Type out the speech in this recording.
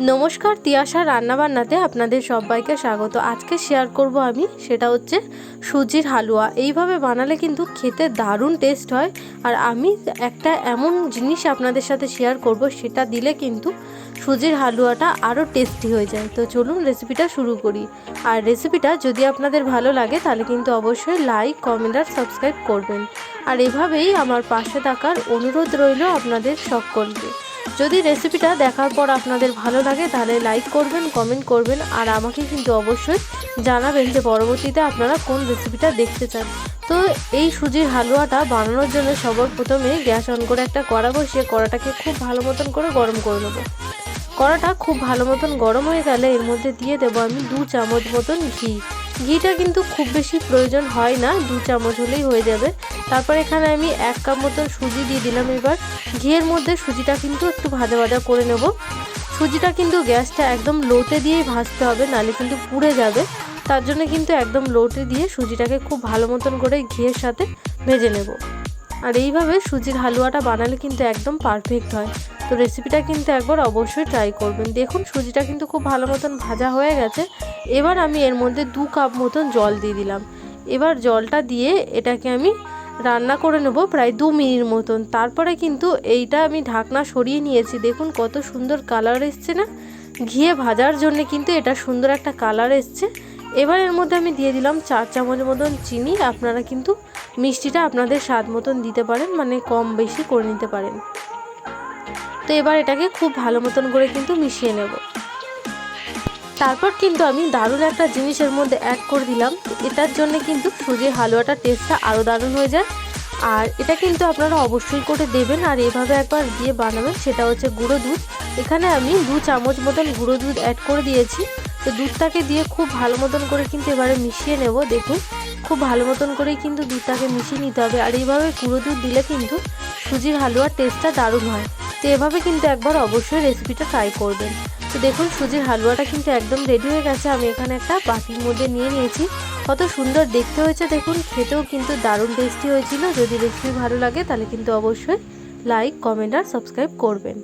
নমস্কার, তিয়াশা রান্নাবান্নাতে আপনাদের সবাইকে স্বাগত। আজকে শেয়ার করব আমি, সেটা হচ্ছে সুজির হালুয়া। এইভাবে বানালে কিন্তু খেতে দারুণ টেস্ট হয়। আর আমি একটা এমন জিনিস আপনাদের সাথে শেয়ার করব, সেটা দিলে কিন্তু সুজির হালুয়াটা আরও টেস্টি হয়ে যায়। তো চলুন রেসিপিটা শুরু করি। আর রেসিপিটা যদি আপনাদের ভালো লাগে, তাহলে কিন্তু অবশ্যই লাইক কমেন্ট আর সাবস্ক্রাইব করবেন। আর এভাবেই আমার পাশে থাকার অনুরোধ রইল আপনাদের সকলকে। যদি রেসিপিটা দেখার পর আপনাদের ভালো লাগে, তাহলে লাইক করবেন কমেন্ট করবেন, আর আমাকে কিন্তু অবশ্যই জানাবেন যে পরবর্তীতে আপনারা কোন রেসিপিটা দেখতে চান। তো এই সুজির হালুয়াটা বানানোর জন্য সবার প্রথমে গ্যাস অন করে একটা কড়া বসিয়ে কড়াটাকে খুব ভালো মতন করে গরম করে নেব। কড়াটা খুব ভালো মতন গরম হয়ে গেলে এর মধ্যে দিয়ে দেবো আমি দু চামচ মতন ঘি। ঘিটা কিন্তু খুব বেশি প্রয়োজন হয় না, দু চামচ হলেই হয়ে যাবে। তারপর এখানে আমি এক কাপ মতন সুজি দিয়ে দিলাম এবার। ঘিয়ের মধ্যে সুজিটা কিন্তু একটু ভাজা ভাজা করে নেব। সুজিটা কিন্তু গ্যাসটা একদম লোতে দিয়েই ভাজতে হবে, নালে কিন্তু পুড়ে যাবে। তার জন্য কিন্তু একদম লোটে দিয়ে সুজিটাকে খুব ভালো মতন করে ঘিয়ের সাথে ভেজে নেব। আর এইভাবে সুজির হালুয়াটা বানালে কিন্তু একদম পারফেক্ট হয়। তো রেসিপিটা কিন্তু একবার অবশ্যই ট্রাই করবেন। দেখুন, সুজিটা কিন্তু খুব ভালো মতন ভাজা হয়ে গেছে। এবার আমি এর মধ্যে দু কাপ মতন জল দিয়ে দিলাম। এবার জলটা দিয়ে এটাকে আমি রান্না করে নেব প্রায় দু মিনিট মতন। তারপরে কিন্তু এইটা আমি ঢাকনা সরিয়ে নিয়েছি। দেখুন, কত সুন্দর কালার এসছে না? ঘিয়ে ভাজার জন্য কিন্তু এটা সুন্দর একটা কালার এসছে। এবার এর মধ্যে আমি দিয়ে দিলাম চার চামচ মতন চিনি। আপনারা কিন্তু মিষ্টিটা আপনাদের স্বাদ মতন দিতে পারেন মানে কম বেশি করে নিতে পারেন। তো এবার এটাকে খুব ভালো মতন করে কিন্তু মিশিয়ে নেব। তারপর কিন্তু আমি দারুণ একটা জিনিসের মধ্যে অ্যাড করে দিলাম। এটার জন্য কিন্তু সুজির হালুয়াটার টেস্টটা আরও দারুণ হয়ে যায়। আর এটা কিন্তু আপনারা অবশ্যই করে দেবেন আর এভাবে একবার দিয়ে বানাবেন, সেটা হচ্ছে গুঁড়ো দুধ। এখানে আমি দু চামচ মতন গুঁড়ো দুধ অ্যাড করে দিয়েছি। তো দুধটাকে দিয়ে খুব ভালো মতন করে কিন্তু এবারে মিশিয়ে নেব। দেখুন, খুব ভালো মতন করেই কিন্তু দুধটাকে মিশিয়ে নিতে হবে। আর এইভাবে গুঁড়ো দুধ দিলে কিন্তু সুজির হালুয়ার টেস্টটা দারুণ হয়। তো এভাবে কিন্তু একবার অবশ্যই রেসিপিটা ট্রাই করবেন। তো দেখুন, সুজির হালুয়াটা কিন্তু একদম রেডি হয়ে গেছে। আমি এখানে একটা বাটির মধ্যে নিয়ে নিয়েছি। কত সুন্দর দেখতে হয়েছে দেখুন, খেতেও কিন্তু দারুণ টেস্টি হয়েছিল। যদি রেসিপি ভালো লাগে তাহলে কিন্তু অবশ্যই লাইক কমেন্ট আর সাবস্ক্রাইব করবেন।